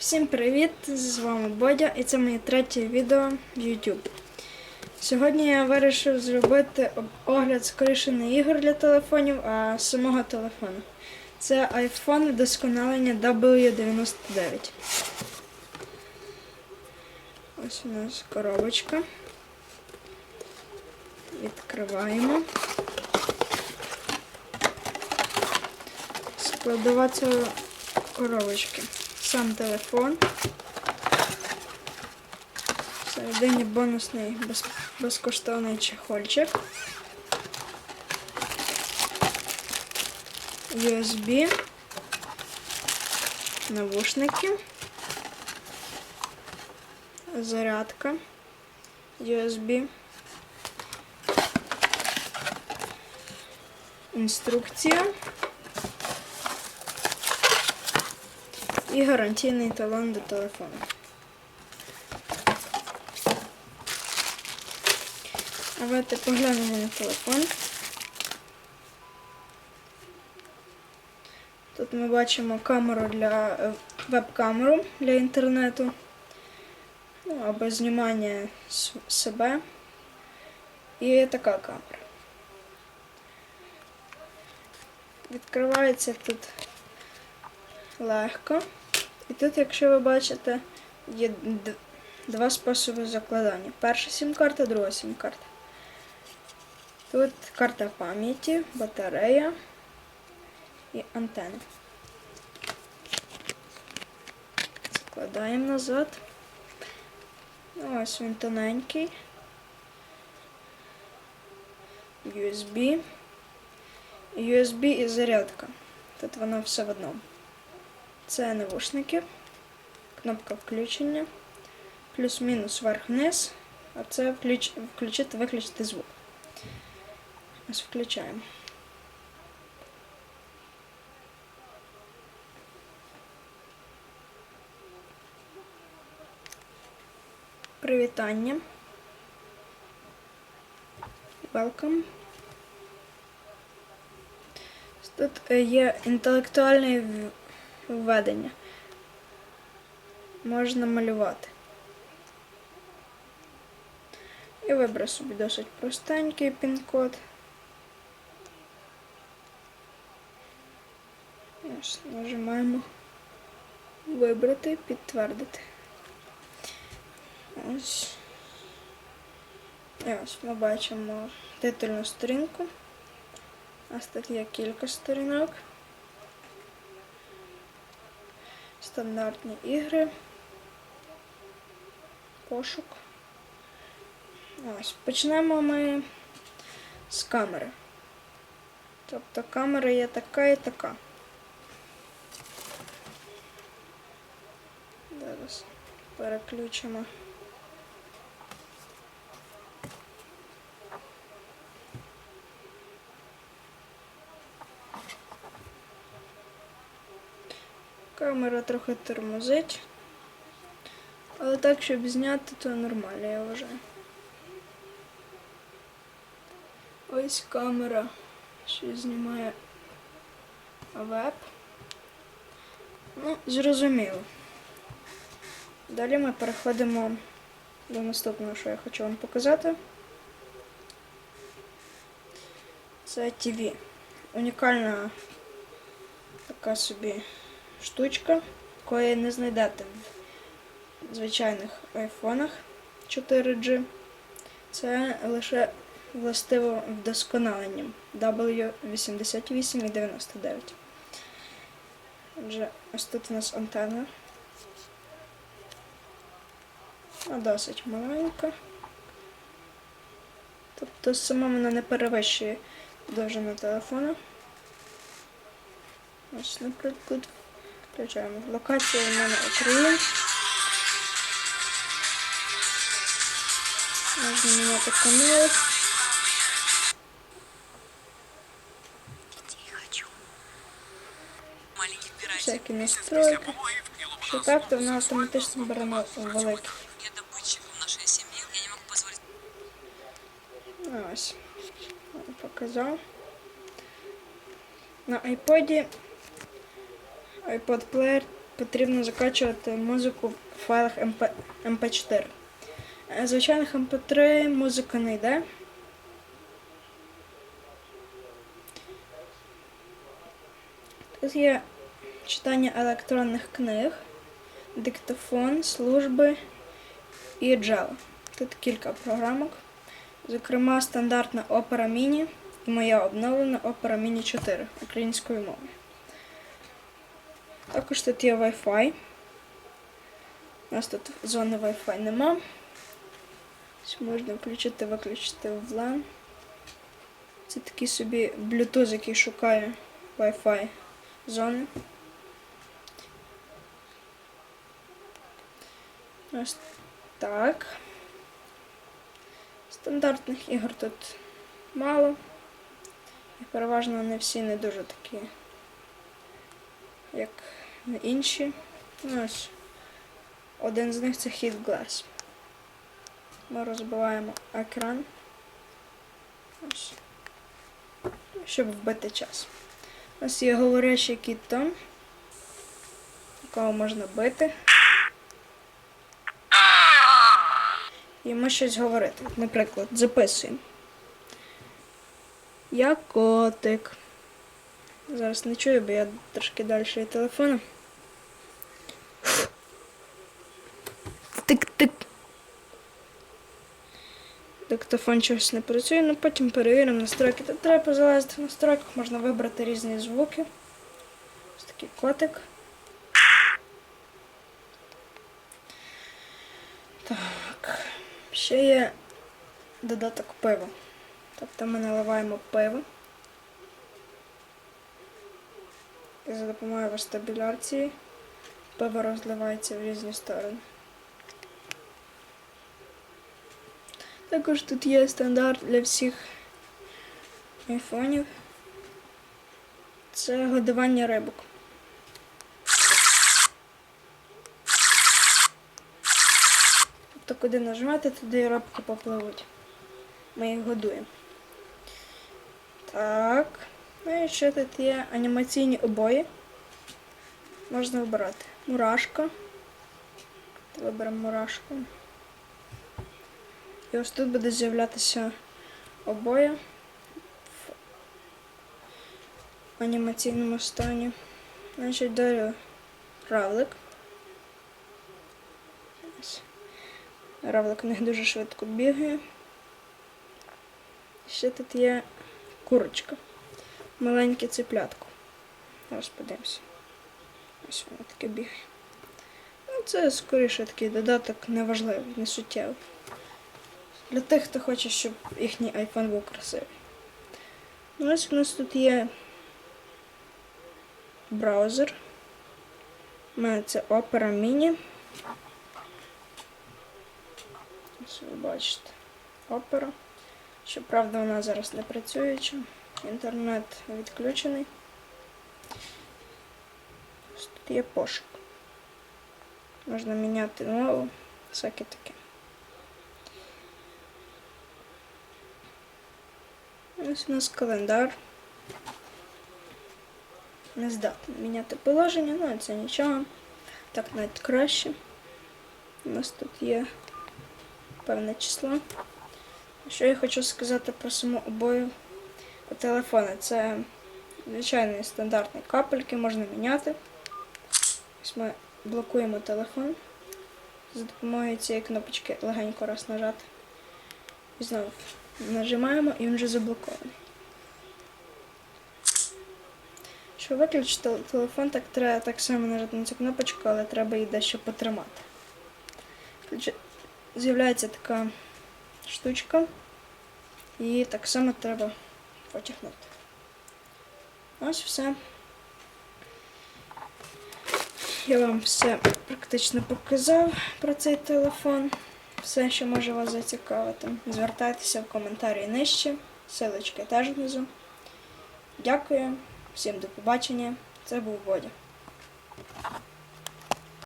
Всім привіт! З вами Бодя і це моє третє відео в YouTube. Сьогодні я вирішив зробити огляд скоріше не ігор для телефонів, а самого телефону. Це iPhone вдосконалення W99. Ось у нас коробочка. Відкриваємо. Складова цього коробочки. Сам телефон. Всередині бонусний без, безкоштовний чехольчик. USB. Навушники. Зарядка. USB. Інструкція. І гарантійний талон до телефону. Давайте поглянемо на телефон. Тут ми бачимо камеру для е, веб-камеру для інтернету, ну, або знімання себе. І така камера. Відкривається тут легко. І тут, якщо ви бачите, є два способи закладання. Перша сім-карта, друга сім-карта. Тут карта пам'яті, батарея і антени. Закладаємо назад. Ось він тоненький. USB. USB і зарядка. Тут воно все в одному. Це навушники, кнопка включення, плюс-мінус вверх-вниз, а це включ... включити, виключити звук. Ось включаємо. Привітання. Welcome. Тут е, є інтелектуальне в- введення. Можна малювати. І вибрав собі досить простенький пін-код. Нажимаємо вибрати, підтвердити. Ось. І ось ми бачимо титульну сторінку. У нас тут є кілька сторінок. Стандартні ігри. Пошук. Ось. Почнемо ми з камери. Тобто камера є така і така. Зараз переключимо. Камера трохи тормозить. Але так, щоб зняти, то нормально, я вважаю. Ось камера, що знімає веб. Ну, зрозуміло. Далі ми переходимо до наступного, що я хочу вам показати. Це TV. Унікальна така собі штучка, якої не знайдете в звичайних айфонах 4G. Це лише властиво вдосконаленням W88 і 99. Отже, ось тут у нас антенна. Досить маленька. Тобто сама вона не перевищує довжину телефона. Ось, наприклад, включаємо. Локація в мене Україна. Можна міняти канал. Всякі настройки. Що так, то вона автоматично бере на великі. Ось. Показав. На iPod iPod Player потрібно закачувати музику в файлах MP, MP4. Е, Звичайних MP3 музика не йде. Тут є читання електронних книг, диктофон, служби і Java. Тут кілька програмок. Зокрема, стандартна Opera Mini і моя обновлена Opera Mini 4 українською мовою. Також тут є Wi-Fi. У нас тут зони Wi-Fi нема. Можна включити, виключити в LAN. Це такий собі Bluetooth, який шукає Wi-Fi зони. Ось так. Стандартних ігор тут мало. І переважно вони всі не дуже такі, як інші. Ну, Ось. Один з них це Hit Glass. Ми розбиваємо екран. Ось. Щоб вбити час. Ось є говорячий кіт Том, якого можна бити. Йому щось говорити. Наприклад, записуємо. Я котик. Зараз не чую, бо я трошки далі від телефону. Диктофон чогось не працює, але потім перевіримо настройки. Тут треба залазити в настройках, можна вибрати різні звуки. Ось такий котик. Так. Ще є додаток пива. Тобто ми наливаємо пиво. І за допомогою вестибуляції пиво розливається в різні сторони. Також тут є стандарт для всіх айфонів. Це годування рибок. Тобто, куди нажимати, туди рибки попливуть. Ми їх годуємо. Так. Ну і ще тут є анімаційні обої. Можна вибирати. Мурашка. Виберемо мурашку. І ось тут буде з'являтися обоє в анімаційному стані. Значить, далі равлик. Равлик в них дуже швидко бігає. Ще тут є курочка. Маленьке циплятко. Зараз подивимося. Ось воно таке бігає. Ну, це скоріше такий додаток неважливий, не суттєвий. Для тих, хто хоче, щоб їхній iPhone був красивий. Ну, ось у нас тут є браузер. У мене це Opera Mini. Ось ви бачите. Opera. Щоправда, вона зараз не працююча. Інтернет відключений. Ось тут є пошук. Можна міняти мову, всяке таке. Ось у нас календар. Не здатний міняти положення, ну це нічого. Так навіть краще. У нас тут є певне число. Що я хочу сказати про саму обою телефона? Це звичайні стандартні капельки, можна міняти. Ось ми блокуємо телефон. За допомогою цієї кнопочки легенько раз нажати. І знову нажимаємо і він вже заблокований. Щоб виключити телефон, так треба так само нажати на цю кнопочку, але треба її дещо потримати. З'являється така штучка. І так само треба потягнути. Ось все. Я вам все практично показав про цей телефон. Все, що може вас зацікавити. Звертайтеся в коментарі нижче. Силочки теж внизу. Дякую. Всім до побачення. Це був Бодя.